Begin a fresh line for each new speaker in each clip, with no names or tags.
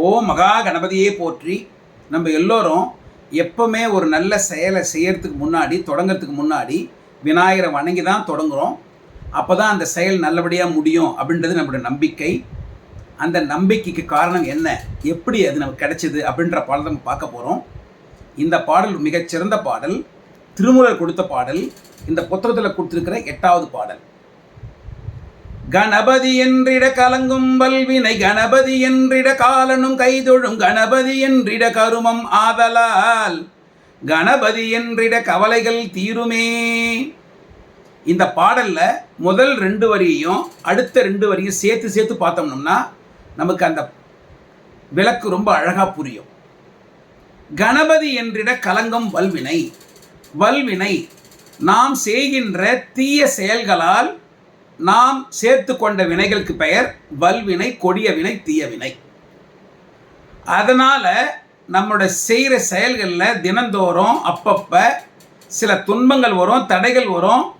ஓ மகா கணபதியே போற்றி. நம்ம எல்லோரும் எப்பவுமே ஒரு நல்ல செயலை செய்யறதுக்கு முன்னாடி தொடங்கிறதுக்கு முன்னாடி விநாயகரை வணங்கி தான் தொடங்குறோம். அப்போ தான் அந்த செயல் நல்லபடியாக முடியும் அப்படின்றது நம்மளுடைய நம்பிக்கை. அந்த நம்பிக்கைக்கு காரணம் என்ன? எப்படி அது நமக்கு கிடைச்சிது அப்படின்ற பாடல் நம்ம பார்க்க போகிறோம் இந்த பாடல் மிகச்சிறந்த பாடல். திருமூலர் கொடுத்த பாடல். இந்த புத்தகத்தில் கொடுத்துருக்கிற எட்டாவது பாடல். கணபதி என்றிட கலங்கும் வல்வினை கணபதி என்றிட காலனும் கைதொழும் கணபதி என்றிட கருமம் ஆதலால் கணபதி என்றிட கவலைகள் தீருமே. இந்த பாடல்ல முதல் ரெண்டு வரியையும் அடுத்த ரெண்டு வரியும் சேர்த்து சேர்த்து பார்த்தோம்னா நமக்கு அந்த விளக்கு ரொம்ப அழகா புரியும். கணபதி என்றிட கலங்கம் வல்வினை வல்வினை நாம் செய்கின்ற தீய செயல்களால் நாம் சேர்த்து கொண்ட வினைகளுக்கு பெயர் வல்வினை கொடிய வினை தீய வினை. அதனால் நம்மளோட செய்கிற செயல்களில் தினந்தோறும் அப்பப்போ சில துன்பங்கள் வரும் தடைகள் வரும்.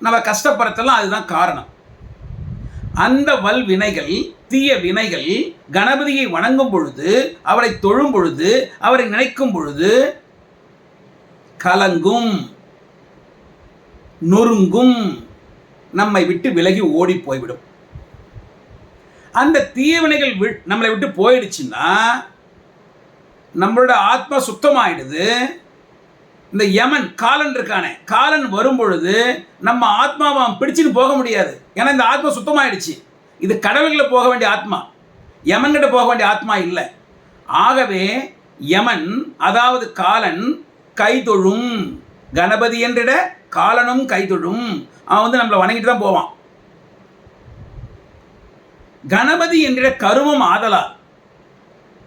நம்ம கஷ்டப்படுறதெல்லாம் அதுதான் காரணம். அந்த வல் வினைகள் தீய வினைகள் கணபதியை வணங்கும் பொழுது அவரை தொழும் பொழுது அவரை நினைக்கும் பொழுது கலங்கும் நொறுங்கும். நம்மை விட்டு விலகி ஓடி போய்விடும். அந்த தீவினைகள் வி- நம்மளை விட்டு போயிடுச்சுன்னா நம்மளோட ஆத்மா சுத்தமாயிடுது. இந்த யமன் காலன் இருக்கானே காலன் வரும் பொழுது நம்ம ஆத்மாவை பிடிச்சிட்டு போக முடியாது. ஏன்னா இந்த ஆத்மா சுத்தமாயிடுச்சு. இது கடவுள்களில் போக வேண்டிய ஆத்மா. யமன்கிட்ட போக வேண்டிய ஆத்மா இல்லை. ஆகவே யமன் அதாவது காலன் கைதொழும். கணபதி என்றிட காலனும் கைதொழும். அவன் வந்து நம்மளை வணங்கிட்டு தான் போவான். கணபதி என்கிற கருமம் ஆதலால்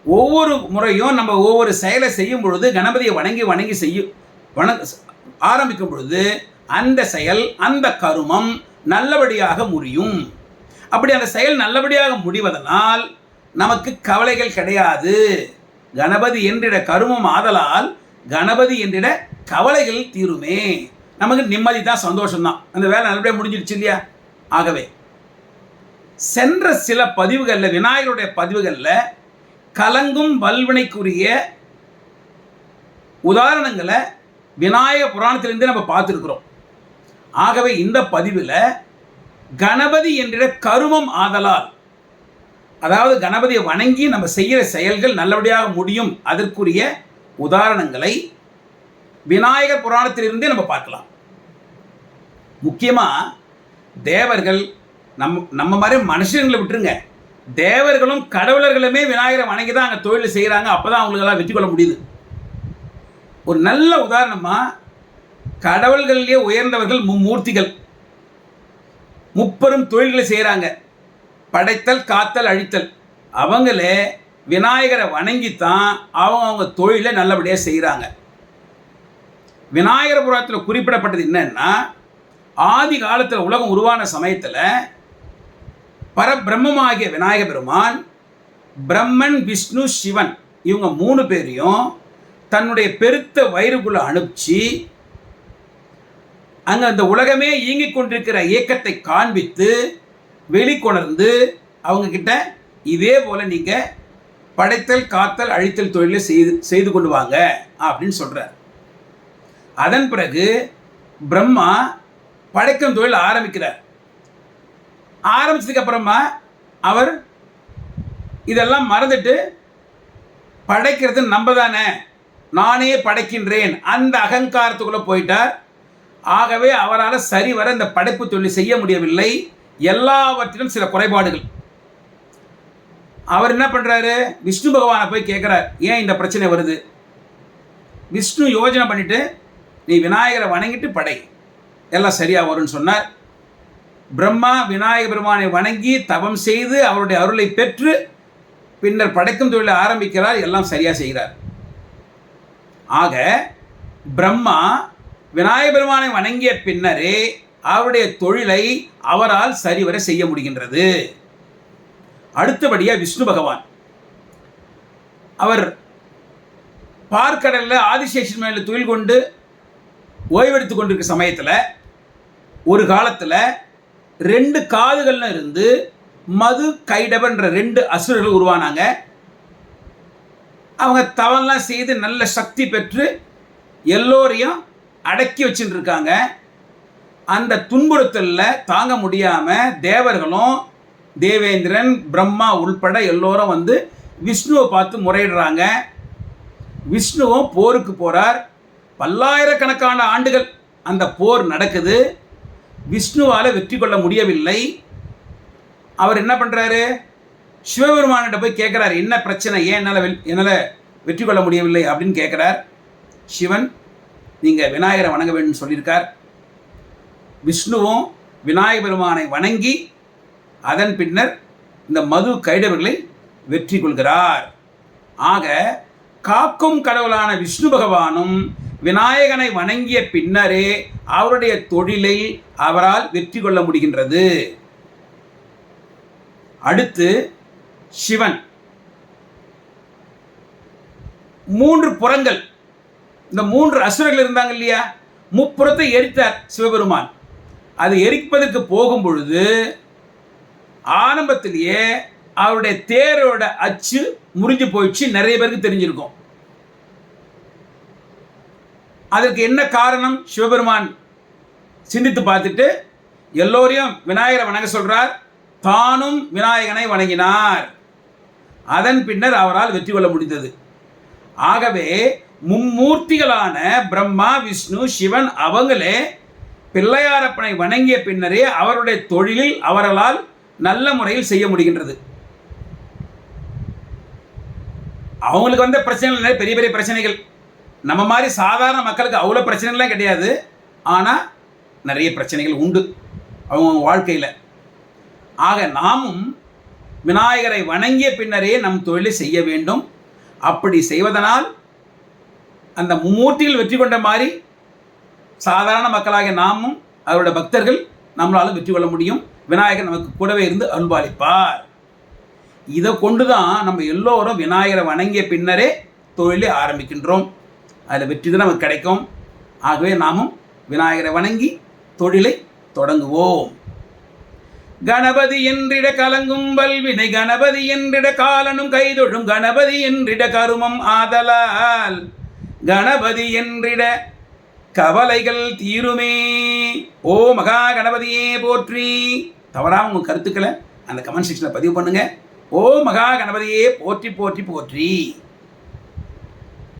ஒவ்வொரு முறையும் நம்ம ஒவ்வொரு செயலை செய்யும் பொழுது கணபதியை வணங்கி வணங்கி செய்யும் வண ஆரம்பிக்கும் பொழுது அந்த செயல் அந்த கருமம் நல்லபடியாக முடியும் அப்படி அந்த செயல் நல்லபடியாக முடிவதனால் நமக்கு கவலைகள் கிடையாது. கணபதி என்றிட கருமம் ஆதலால் கணபதி என்றிட கவலைகள் தீருமே. நமக்கு நிம்மதி தான் சந்தோஷம்தான். அந்த வேலை நல்லபடியாக முடிஞ்சிடுச்சு இல்லையா? ஆகவே சென்ற சில பதிவுகளில் விநாயகருடைய பதிவுகளில் கலங்கும் வல்வினைக்குரிய உதாரணங்களை விநாயக புராணத்திலிருந்து நம்ம பார்த்துருக்குறோம். ஆகவே இந்த பதிவில் கணபதி என்ற கருமம் ஆதலால் அதாவது கணபதியை வணங்கி நம்ம செய்கிற செயல்கள் நல்லபடியாக முடியும் அதற்குரிய உதாரணங்களை விநாயகர் புராணத்திலிருந்தே நம்ம பார்க்கலாம். முக்கியமாக தேவர்கள் நம்ம நம்ம மாதிரி மனுஷங்களை விட்டுருங்க. தேவர்களும் கடவுளர்களுமே விநாயகரை வணங்கி தான் அங்கே தொழில் செய்கிறாங்க அப்போ தான் அவங்களுக்கெல்லாம் வெற்றி கொள்ள முடியுது. ஒரு நல்ல உதாரணமாக கடவுள்கள்லேயே உயர்ந்தவர்கள் மும்மூர்த்திகள் முப்பெரும் தொழில்களை செய்கிறாங்க படைத்தல் காத்தல் அழித்தல். அவங்களே விநாயகரை வணங்கித்தான் அவங்க அவங்க தொழிலை நல்லபடியாக செய்கிறாங்க விநாயகர் புராணத்தில் குறிப்பிடப்பட்டது என்னன்னா ஆதி காலத்தில் உலகம் உருவான சமயத்தில் பரபிரம்மமாகிய விநாயக பெருமான் பிரம்மன் விஷ்ணு சிவன் இவங்க மூணு பேரையும் தன்னுடைய பெருத்த வயிறுக்குள்ளே அனுப்பிச்சு அங்கே அந்த உலகமே இயங்கிக் கொண்டிருக்கிற இயக்கத்தை காண்பித்து வெளிக்கொணர்ந்து அவங்க கிட்ட இதே போல் நீங்கள் படைத்தல் காத்தல் அழித்தல் தொழிலை செய்து செய்து கொண்டு வாங்க அப்படின்னு சொல்கிறார் அதன் பிறகு பிரம்மா படைக்கும் தொழில் ஆரம்பிக்கிறார். ஆரம்பித்ததுக்கு அப்புறமா அவர் இதெல்லாம் மறந்துட்டு படைக்கிறது நம்ம தானே நானே படைக்கின்றேன். அந்த அகங்காரத்துக்குள்ளே போயிட்டார். ஆகவே அவரால் சரிவர இந்த படைப்பு தொழில் செய்ய முடியவில்லை. எல்லாவற்றிலும் சில குறைபாடுகள். அவர் என்ன பண்ணுறாரு விஷ்ணு பகவானை போய் கேட்குறார் ஏன் இந்த பிரச்சனை வருது? விஷ்ணு யோஜனை பண்ணிவிட்டு நீ விநாயகரை வணங்கிட்டு படை. எல்லாம் சரியாக வரும்னு சொன்னார். பிரம்மா விநாயக பெருமானை வணங்கி தவம் செய்து அவருடைய அருளை பெற்று பின்னர் படைக்கும் தொழிலை ஆரம்பிக்கிறார். எல்லாம் சரியாக செய்கிறார். ஆக பிரம்மா விநாயக பெருமானை வணங்கிய பின்னரே அவருடைய தொழிலை அவரால் சரிவர செய்ய முடிகின்றது. அடுத்தபடியாக விஷ்ணு பகவான். அவர் பார்க்கடலில் ஆதிசேஷன் மேல தொழில் கொண்டு ஓய்வெடுத்து கொண்டிருக்க சமயத்தில் ஒரு காலத்தில் ரெண்டு காதுகள்ல இருந்து மது கைடபன்ற ரெண்டு அசுரர்கள் உருவானாங்க. அவங்க தவம்லாம் செய்து நல்ல சக்தி பெற்று எல்லோரையும் அடக்கி வச்சுட்டு இருக்காங்க. அந்த துன்புறுத்தலில் தாங்க முடியாமல் தேவர்களும் தேவேந்திரன் பிரம்மா உள்பட எல்லோரும் வந்து விஷ்ணுவை பார்த்து முறையிடுறாங்க. விஷ்ணுவும் போருக்கு போகிறார் பல்லாயிரக்கணக்கான ஆண்டுகள் அந்த போர் நடக்குது. விஷ்ணுவால் வெற்றி கொள்ள முடியவில்லை. அவர் என்ன பண்ணுறாரு சிவபெருமான்கிட்ட போய் கேட்குறாரு என்ன பிரச்சனை? ஏன் என்னால் என்னால் வெற்றி கொள்ள முடியவில்லை? அப்படின்னு கேட்குறார் சிவன் நீங்கள் விநாயகரை வணங்க வேண்டும் சொல்லியிருக்கார். விஷ்ணுவும் விநாயக பெருமானை வணங்கி அதன் பின்னர் இந்த மது கைடவர்களை வெற்றி கொள்கிறார். ஆக காக்கும் கடவுளான விஷ்ணு பகவானும் விநாயகனை வணங்கிய பின்னரே அவருடைய தொழிலை அவரால் வெற்றி கொள்ள முடிகின்றது. அடுத்து சிவன். மூன்று புறங்கள். இந்த மூன்று அசுரர்கள் இருந்தாங்க இல்லையா? முப்புறத்தை எரித்தார் சிவபெருமான். அது எரிப்பதற்கு போகும் பொழுது ஆரம்பத்திலேயே அவருடைய தேரோட அச்சு முறிஞ்சு போயிடுச்சு. நிறைய பேருக்கு தெரிஞ்சிருக்கும். அதற்கு என்ன காரணம்? சிவபெருமான் சிந்தித்து பார்த்துட்டு எல்லோரையும் விநாயகரை வணங்க சொல்றார். தானும் விநாயகனை வணங்கினார். அதன் பின்னர் அவரால் வெற்றி கொள்ள முடிந்தது. ஆகவே மும்மூர்த்திகளான பிரம்மா விஷ்ணு சிவன் அவங்களே பிள்ளையாரப்பனை வணங்கிய பின்னரே அவருடைய தொழிலில் அவர்களால் நல்ல முறையில் செய்ய முடிகின்றது. அவங்களுக்கு வந்த பிரச்சனைகள் பெரிய பெரிய பிரச்சனைகள். நம்ம மாதிரி சாதாரண மக்களுக்கு அவ்வளோ பிரச்சனைகள்லாம் கிடையாது. ஆனால் நிறைய பிரச்சனைகள் உண்டு. அவங்க வாழ்க்கையில். ஆக நாமும் விநாயகரை வணங்கிய பின்னரே நம் தொழிலை செய்ய வேண்டும். அப்படி செய்வதனால் அந்த மூர்த்தியில் வெற்றி கொண்ட மாதிரி சாதாரண மக்களாகிய நாமும் அவருடைய பக்தர்கள் நம்மளால் வெற்றி கொள்ள முடியும். விநாயகர் நமக்கு கூடவே இருந்து அன்பாளிப்பார் இதை கொண்டு தான் நம்ம எல்லோரும் விநாயகரை வணங்கிய பின்னரே தொழிலை ஆரம்பிக்கின்றோம். அதில் வெற்றி தான் நமக்கு கிடைக்கும். ஆகவே நாமும் விநாயகரை வணங்கி தொழிலை தொடங்குவோம். கணபதி என்றிட கலங்கும் பல்வினை கணபதி என்றிட காலனும் கைதொழும் கணபதி என்றிட கருமம் ஆதலால் கணபதி என்றிட கவலைகள் தீருமே. ஓ மகா கணபதியே போற்றி. தவறாக உங்கள் கருத்துக்களை அந்த கமெண்ட் செக்ஷனில் பதிவு பண்ணுங்க. ஓ மகா கணபதியே போற்றி போற்றி போற்றி.